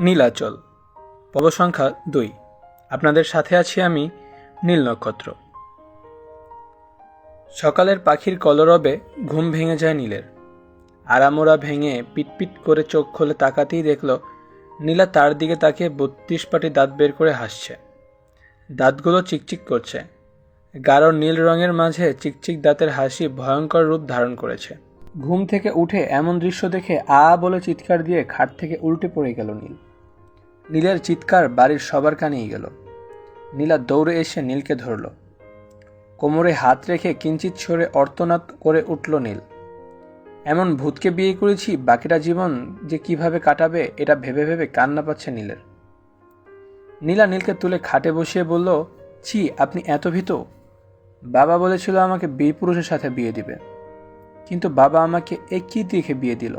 নীলাচল পর্ব সংখ্যা দুই। আপনাদের সাথে আছি আমি নীল নক্ষত্র। সকালের পাখির কলরবে ঘুম ভেঙে যায় নীলের। আরামোরা ভেঙে পিটপিট করে চোখ খুলে তাকাতেই দেখল, নীলা তার দিকে তাকিয়ে বত্রিশ পাটি দাঁত বের করে হাসছে। দাঁতগুলো চিকচিক করছে। গাঢ় নীল রঙের মাঝে চিকচিক দাঁতের হাসি ভয়ঙ্কর রূপ ধারণ করেছে। ঘুম থেকে উঠে এমন দৃশ্য দেখে আ বলে চিৎকার দিয়ে খাট থেকে উল্টে পড়ে গেল নীল। নীলের চিৎকার বাড়ির সবার কানেই গেল। নীলা দৌড়ে এসে নীলকে ধরল। কোমরে হাত রেখে কিঞ্চিত সরে অর্তনাদ করে উঠল নীল। এমন ভূতকে বিয়ে করেছি, বাকিটা জীবন যে কীভাবে কাটাবে, এটা ভেবে ভেবে কান্না পাচ্ছে নীলের। নীলা নীলকে তুলে খাটে বসিয়ে বলল, ছি, আপনি এত ভীত? বাবা বলেছিল আমাকে বীরপুরুষের সাথে বিয়ে দিবে। কিন্তু বাবা আমাকে এ কী দেখে বিয়ে দিল?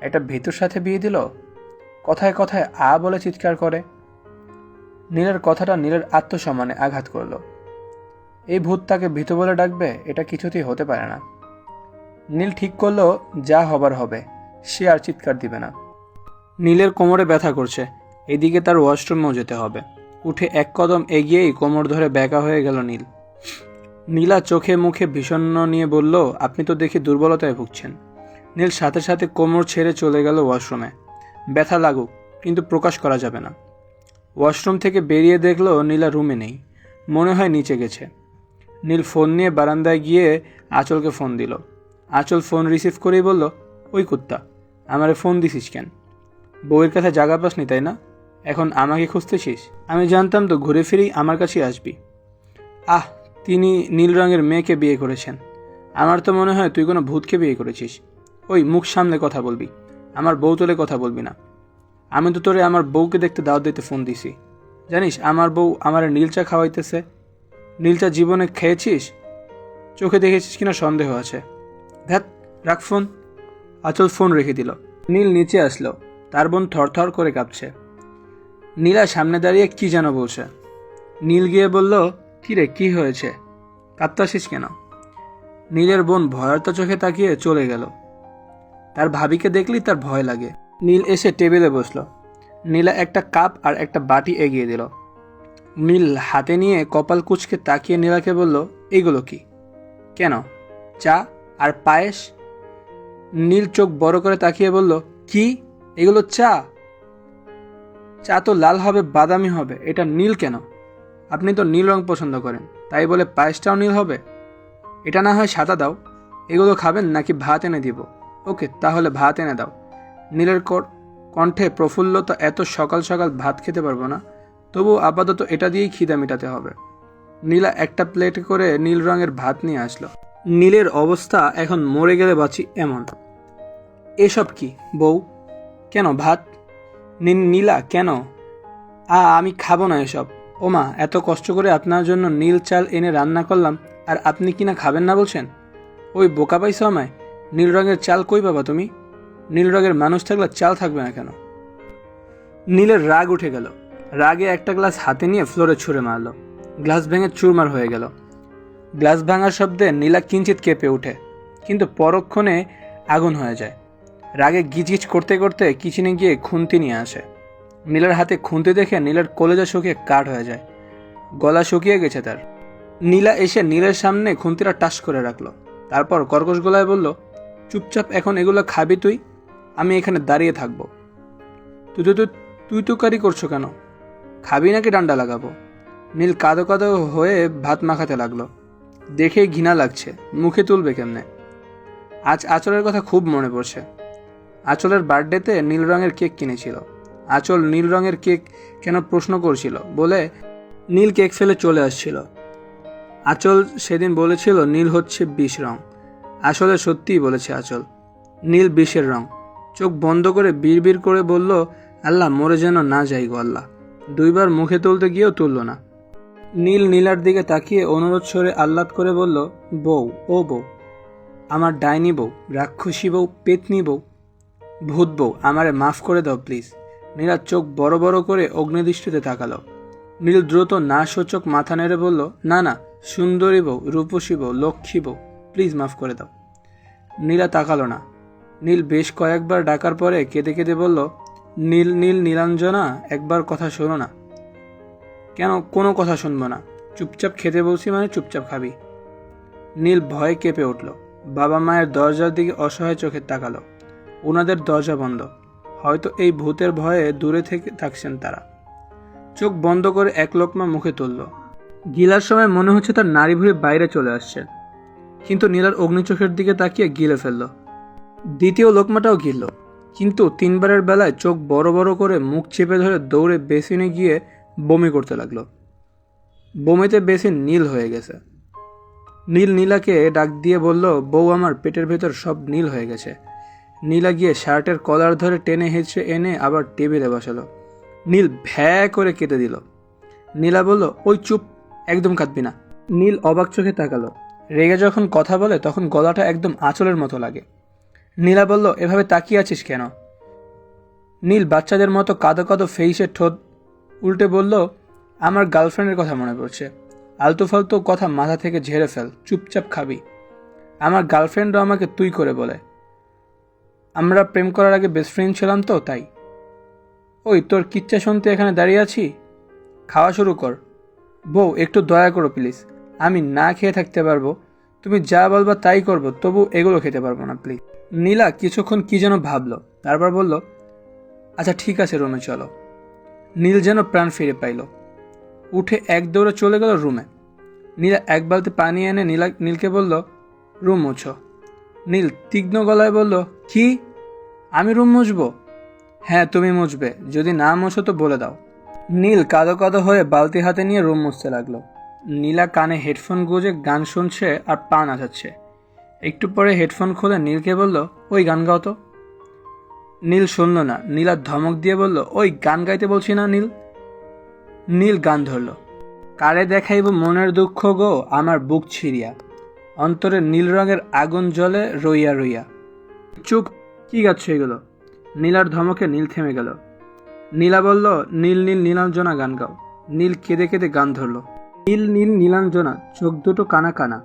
একটা ভীতুর সাথে বিয়ে দিল? কথায় কথায় আ বলে চিৎকার করে। নীলের কথাটা নীলের আত্মসম্মানে আঘাত করল। এই ভূত তাকে ভীত বলে ডাকবে, এটা কিছুতেই হতে পারে না। নীল ঠিক করল, যা হবার হবে, সে আর চিৎকার দিবে না। নীলের কোমরে ব্যথা করছে, এদিকে তার ওয়াশরুমেও যেতে হবে। উঠে এক কদম এগিয়েই কোমর ধরে ব্যাকা হয়ে গেল নীল। নীলা চোখে মুখে বিষণ্ণ নিয়ে বলল, আপনি তো দেখি দুর্বলতায় ভুগছেন। নীল সাথে সাথে কোমর ছেড়ে চলে গেল ওয়াশরুমে। ব্যথা লাগুক, কিন্তু প্রকাশ করা যাবে না। ওয়াশরুম থেকে বেরিয়ে দেখল নীলা রুমে নেই, মনে হয় নিচে গেছে। নীল ফোন নিয়ে বারান্দায় গিয়ে আঁচলকে ফোন দিল। আঁচল ফোন রিসিভ করেই বলল, ওই কুত্তা, আমারে ফোন দিছিস কেন? বউয়ের কাছে জাগা পাসনি, তাই না? এখন আমাকে খুঁজতেছিস? আমি জানতাম তো ঘুরে ফিরেই আমার কাছেই আসবি। আহ, তিনি নীল রঙের মেয়েকে বিয়ে করেছেন। আমার তো মনে হয় তুই কোনো ভূতকে বিয়ে করেছিস। ওই মুখ সামনে কথা বলবি। আমার বউ তোলে কথা বলবি না। আমি তো তোরে আমার বউকে দেখতে দাওয়াত দিতে ফোন দিছি। জানিস, আমার বউ আমার নীলচা খাওয়াইতেছে। নীলচা জীবনে খেয়েছিস? চোখে দেখেছিস কিনা সন্দেহ আছে। ধ্যাত রাখ ফোন। আচল ফোন রেখে দিল। নীল নিচে আসলো। তার বোন থরথর করে কাঁপছে। নীলা সামনে দাঁড়িয়ে কি যেন বলছে। নীল গিয়ে বলল, কি রে, কি হয়েছে? কাঁপতাসিস কেন? নীলের বোন ভয়ার্ত চোখে তাকিয়ে চলে গেল। তার ভাবিকে দেখলেই তার ভয় লাগে। নীল এসে টেবিলে বসল। নীলা একটা কাপ আর একটা বাটি এগিয়ে দিল। নীল হাতে নিয়ে কপাল কুচকে তাকিয়ে নীলাকে বলল, এগুলো কি? কেন? চা আর পায়েস? নীল চোখ বড় করে তাকিয়ে বলল, কি? এগুলো চা? চা তো লাল হবে, বাদামি হবে, এটা নীল কেন? আপনি তো নীল রং পছন্দ করেন, তাই বলে পায়েসটাও নীল হবে? এটা না হয় সাদা দাও, এগুলো খাবেন নাকি ভাত এনে দিব? ওকে, তাহলে ভাত এনে দাও। নীলের কণ্ঠে প্রফুল্লতা এত সকাল সকাল ভাত খেতে পারব না, তবু আপাতত এটা দিয়েই খিদা মেটাতে হবে। নীলা একটা প্লেট করে নীল রঙের ভাত নিয়ে আসলো। নীলের অবস্থা এখন মরে গেলে বাঁচি এমন। এসব কি, বউ? কেন ভাত? নী- নীলা, কেন? আ, আমি খাব না এসব। ওমা, এত কষ্ট করে আপনার জন্য নীল চাল এনে রান্না করলাম, আর আপনি কিনা খাবেন না বলছেন? ওই বোকা পাইছো আমায়। নীল রঙের চাল কই পাবা তুমি? নীল রঙের মানুষ থাকলে চাল থাকবে না কেন? নীলের রাগ উঠে গেল। রাগে একটা গ্লাস হাতে নিয়ে ফ্লোরে ছুঁড়ে মারলো। গ্লাস ভেঙে চুরমার হয়ে গেল। গ্লাস ভাঙার শব্দে নীলা কিঞ্চিত কেঁপে ওঠে, কিন্তু পরক্ষণে আগুন হয়ে যায়। রাগে গিজগিজ করতে করতে কিচেনে গিয়ে খুন্তি নিয়ে আসে। নীলের হাতে খুন্তি দেখে নীলের কলেজা শুকিয়ে কাঠ হয়ে যায়। গলা শুকিয়ে গেছে তার। নীলা এসে নীলের সামনে খুন্তিটা টাস করে রাখল। তারপর কর্কশ গলায় বলল চুপচাপ এখন এগুলো খাবি তুই? আমি এখানে দাঁড়িয়ে থাকব। তুই তো তুই তুই কারি করছ কেন? খাবি নাকি ডান্ডা লাগাবো? নীল কাদো কাদো হয়ে ভাত মাখাতে লাগল। দেখে ঘৃণা লাগছে। মুখে তুলবে কেমনে? আজ আচলের কথা খুব মনে পড়ছে। আচলের বার্থডেতে নীল রঙের কেক কিনেছিল। আচল নীল রঙের কেক কেন প্রশ্ন করছিল বলে নীল কেক ফেলে চলে আসছিল। আচল সেদিন বলেছিল নীল হচ্ছে বিষ রং। আসলে সত্যিই বলেছে আঁচল। নীল বিষের রং। চোখ বন্ধ করে বিড়বিড় করে বলল, আল্লাহ, মরে যেন না যাই গো আল্লাহ। দুইবার মুখে তুলতে গিয়েও তুলল না। নীল নীলার দিকে তাকিয়ে অনুরোধ সরে আহ্লাদ করে বলল, বউ, ও বউ, আমার ডাইনি বউ, রাক্ষসী বউ, পেতনি বউ, ভূত বউ, আমারে মাফ করে দাও প্লিজ। নীলার চোখ বড় বড় করে অগ্নিদৃষ্টিতে তাকালো। নীল দ্রুত না সূচক মাথা নেড়ে বলল, না না, সুন্দরী বউ, রূপসী বউ, লক্ষ্মী বউ প্লিজ মাফ করে দাও। নীলা তাকালো না। নীল বেশ কয়েকবার ডাকার পরে কেঁদে কেঁদে বলল, নীল নীল নীলাঞ্জনা, একবার কথা শোনো না। কেন? কোনো কথা শুনব না। চুপচাপ খেতে বলছি মানে চুপচাপ খাবি। নীল ভয়ে কেঁপে উঠল। বাবা মায়ের দরজার দিকে অসহায় চোখে তাকালো। ওনাদের দরজা বন্ধ। হয়তো এই ভূতের ভয়ে দূরে থেকে থাকছেন তারা। চোখ বন্ধ করে এক লোকমা মুখে তুলল, গিলার সময় মনে হচ্ছে তার নারী ভুঁড়ি বাইরে চলে আসছে। কিন্তু নীলার অগ্নিচোখের দিকে তাকিয়ে গিলে ফেলল। দ্বিতীয় লোকমাটাও গিলল। কিন্তু তিনবারের বেলায় চোখ বড় বড় করে মুখ চেপে ধরে দৌড়ে বেসিনে গিয়ে বমি করতে লাগল। বমিতে বেসিন নীল হয়ে গেছে। নীল নীলাকে ডাক দিয়ে বলল, বউ, আমার পেটের ভেতর সব নীল হয়ে গেছে। নীলা গিয়ে শার্টের কলার ধরে টেনে হেঁচড়ে এনে আবার টেবিলে বসালো। নীল ভ্যা করে কেটে দিল। নীলা বলল, ওই চুপ, একদম কাঁদবি না। নীল অবাক চোখে তাকালো। রেগে যখন কথা বলে, তখন গলাটা একদম আঁচলের মতো লাগে। নীলা বলল, এভাবে তাকিয়ে আছিস কেন? নীল বাচ্চাদের মতো কাদো কাদো ফেইসের ঠোঁট উল্টে বলল, আমার গার্লফ্রেন্ডের কথা মনে পড়ছে। আলতু ফালতু কথা মাথা থেকে ঝেড়ে ফেল, চুপচাপ খাবি। আমার গার্লফ্রেন্ডও আমাকে তুই করে বলে। আমরা প্রেম করার আগে বেস্ট ফ্রেন্ড ছিলাম তো, তাই। ওই, তোর কিচ্ছা শুনতে এখানে দাঁড়িয়ে আছি? খাওয়া শুরু কর। বউ, একটু দয়া করো প্লিজ আমি না খেয়ে থাকতে পারব। তুমি যা বলবা তাই করব, তবু এগুলো খেতে পারব না প্লিজ নীলা কিছুক্ষণ কি যেন ভাবলো, তারপর বলল আচ্ছা ঠিক আছে রুমে চলো। নীল যেন প্রাণ ফিরে পাইল। উঠে এক দৌড়ে চলে গেল রুমে। নীলা এক বালতি পানি এনে নীলা নীলকে বলল, রুম মুছো। নীল তীক্ষ্ণ গলায় বলল, কি? আমি রুম মুছবো? হ্যাঁ তুমি মুছবে, যদি না মুছো তো বলে দাও। নীল কাদো কাদো হয়ে বালতি হাতে নিয়ে রুম মুছতে লাগল। নীলা কানে হেডফোন গুজে গান শুনছে আর পা নাচাচ্ছে। একটু পরে হেডফোন খুলে নীলকে বলল, ওই গান গাও তো। নীল শুনল না। নীলা ধমক দিয়ে বলল, ওই গান গাইতে বলছি না নীল। নীল গান ধরল। কারে দেখাইব মনের দুঃখ গো? আমার বুক ছিড়িয়া। অন্তরে নীল রঙের আগুন জ্বলে রইয়া রইয়া। চুপ, কি গাচ্ছ এগুলো? নীলার ধমকে নীল থেমে গেল। নীলা বলল, নীল নীল, নীলাঞ্জনা গান গাও। নীল কেঁদে কেঁদে গান ধরল। নীল নীল নীলাঞ্জনা, চোখ দুটো কানা কানা,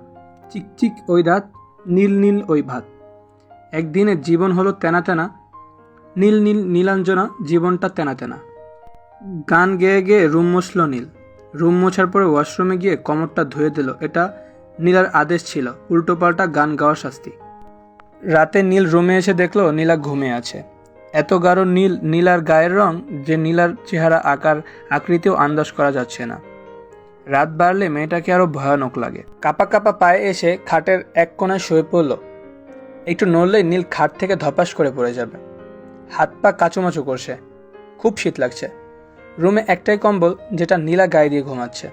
চিক চিক ওই দাঁত, নীল নীল ওই ভাত। একদিনে জীবন হলো তেনা তেনা, নীল নীল নীলাঞ্জনা জীবনটা তেনা তেনা। গান গেয়ে গেয়ে রুম মুছল নীল, রুম মোছার পরে ওয়াশরুমে গিয়ে কমরটা ধুয়ে দিল, এটা নীলার আদেশ ছিল উল্টোপাল্টা গান গাওয়ার শাস্তি। রাতে নীল রুমে এসে দেখল নীলা ঘুমিয়ে আছে। এত গাঢ় নীল, নীলার গায়ের রং যে নীলার চেহারা, আকার, আকৃতিও আন্দাজ করা যাচ্ছে না। রাত বাড়লে মেয়েটাকে আরও ভয়ানক লাগে। কাপা কাপা পায়ে এসে খাটের এক কোণায় শুয়ে পড়ল। একটু নড়লেই নীল খাট থেকে ধপাস করে পড়ে যাবে। হাত পা কাচুমাচু করছে। খুব শীত লাগছে। রুমে একটাই কম্বল, যেটা নীলা গায়ে দিয়ে ঘুমাচ্ছে।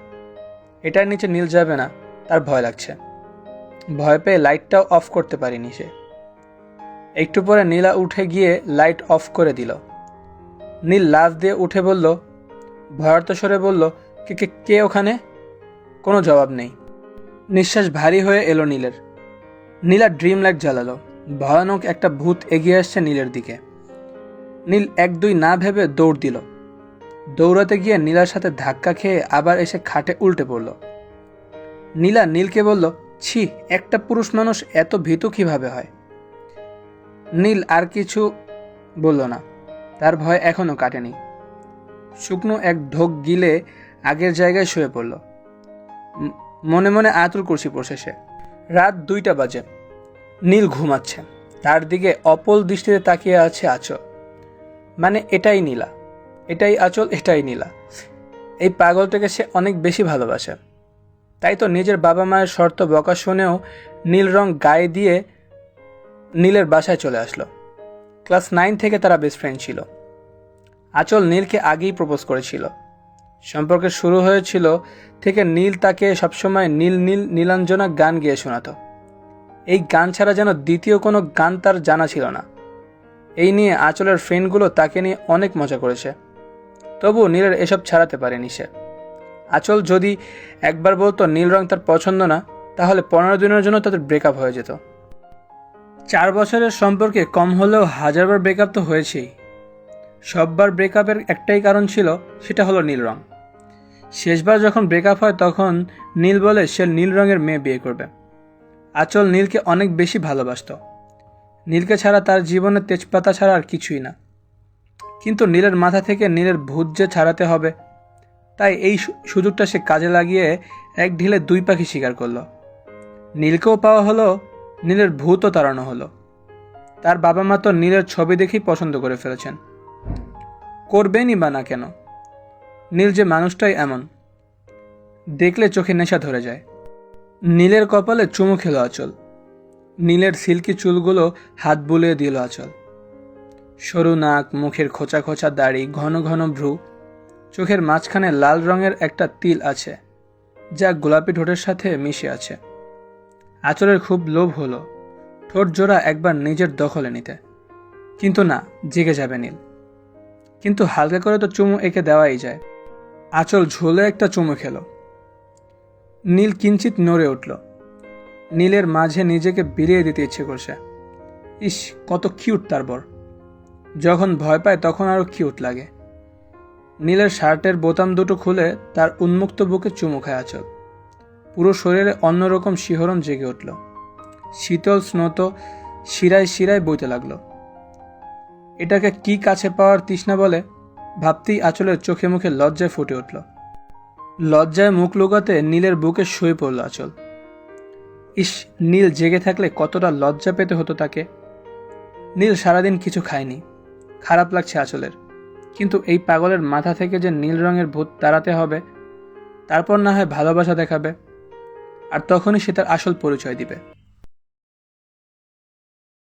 এটার নিচে নীল যাবে না, তার ভয় লাগছে। ভয় পেয়ে লাইটটাও অফ করতে পারিনি সে। একটু পরে নীলা উঠে গিয়ে লাইট অফ করে দিল। নীল লাফ দিয়ে উঠে বলল, ভয়ার্ত স্বরে বলল কে কে ওখানে? কোনো জবাব নেই। নিঃশ্বাস ভারী হয়ে এলো নীলের। নীলা ড্রিম লাইট জ্বালালো। ভয়ানক একটা ভূত এগিয়ে আসছে নীলের দিকে। নীল এক দুই না ভেবে দৌড় দিল। দৌড়াতে গিয়ে নীলার সাথে ধাক্কা খেয়ে আবার এসে খাটে উল্টে পড়ল। নীলা নীলকে বলল, ছি, একটা পুরুষ মানুষ এত ভীতু কীভাবে হয়? নীল আর কিছু বলল না। তার ভয় এখনও কাটেনি। শুকনো এক ঢোক গিলে আগের জায়গায় শুয়ে পড়ল। মনে মনে আতুর কুর্সি পড়ছে সে। রাত দুইটা বাজে। নীল ঘুমাচ্ছে। তার দিকে অপল দৃষ্টিতে তাকিয়ে আছে আচল। মানে এটাই নীলা। এটাই আচল, এটাই নীলা। এই পাগলটাকে সে অনেক বেশি ভালোবাসে। তাই তো নিজের বাবা মায়ের শর্ত বকা শুনেও নীল রং গায়ে দিয়ে নীলের বাসায় চলে আসলো। ক্লাস নাইন থেকে তারা বেস্ট ফ্রেন্ড ছিল। আচল নীলকে আগেই প্রপোজ করেছিল। সম্পর্কে শুরু হয়েছিল থেকে নীল তাকে সবসময় নীল নীল নীলাঞ্জনা গান গেয়ে শোনাতো। এই গান ছাড়া যেন দ্বিতীয় কোনো গান তার জানা ছিল না। এই নিয়ে আঁচলের ফ্রেন্ডগুলো তাকে নিয়ে অনেক মজা করেছে। তবু নীলের এসব ছাড়াতে পারেনি সে। আঁচল যদি একবার বলতো নীল রং তার পছন্দ না, তাহলে পনেরো দিনের জন্য তাদের ব্রেকআপ হয়ে যেত। চার বছরের সম্পর্কে কম হলেও হাজারবার ব্রেকআপ তো হয়েছেই। সববার ব্রেকআপের একটাই কারণ ছিল, সেটা হলো নীল রং। শেষবার যখন ব্রেকআপ হয়, তখন নীল বলে সে নীল রঙের মেয়ে বিয়ে করবে। আচল নীলকে অনেক বেশি ভালোবাসতো। নীলকে ছাড়া তার জীবনে তেজপাতা ছাড়া আর কিছুই না। কিন্তু নীলের মাথা থেকে নীলের ভূত যে ছাড়াতে হবে, তাই এই সুযোগটা সে কাজে লাগিয়ে এক ঢিলে দুই পাখি শিকার করল। নীলকেও পাওয়া হলো, নীলের ভূতও তাড়ানো হলো। তার বাবা মা তো নীলের ছবি দেখেই পছন্দ করে ফেলেছেন। করবেনই বা না কেন? নীল যে মানুষটাই এমন। দেখলে চোখে নেশা ধরে যায়। নীলের কপালে চুমু খেলো আচল। নীলের সিল্কি চুলগুলো হাত বুলিয়ে দিল আচল। সরু নাক, মুখের খোঁচা খোঁচা দাড়ি, ঘন ঘন ভ্রু। চোখের মাঝখানে লাল রঙের একটা তিল আছে, যা গোলাপি ঠোঁটের সাথে মিশে আছে। আচলের খুব লোভ হলো, ঠোঁট জোড়া একবার নিজের দখলে নিতে। কিন্তু না, জেগে যাবে নীল। কিন্তু হালকা করে তো চুমু এঁকে দেওয়াই যায়। আচল ঝোলে একটা চুমু খেলো। নীল কিঞ্চিত নড়ে উঠল। নীলের মাঝে নিজেকে বিলিয়ে দিতে ইচ্ছে করছে। ইস, কত কিউট তার বর। যখন ভয় পায় তখন আরও কিউট লাগে। নীলের শার্টের বোতাম দুটো খুলে তার উন্মুক্ত বুকে চুমু খায় আচল। পুরো শরীরে অন্যরকম শিহরণ জেগে উঠল। শীতল, স্নত, শিরায় শিরায় বইতে লাগল। এটাকে কি কাছে পাওয়ার তৃষ্ণা বলে? ভাবতেই আচলের চোখে মুখে লজ্জায় ফুটে উঠল। লজ্জায় মুখ লুকাতে নীলের বুকে শুয়ে পড়ল আচল। ইস, নীল জেগে থাকলে কতটা লজ্জা পেতে হতো তাকে। নীল সারাদিন কিছু খায়নি। খারাপ লাগছে আচলের। কিন্তু এই পাগলের মাথা থেকে যে নীল রঙের ভূত তাড়াতে হবে, তারপর না হয় ভালোবাসা দেখাবে, আর তখনই সে তার আসল পরিচয় দিবে।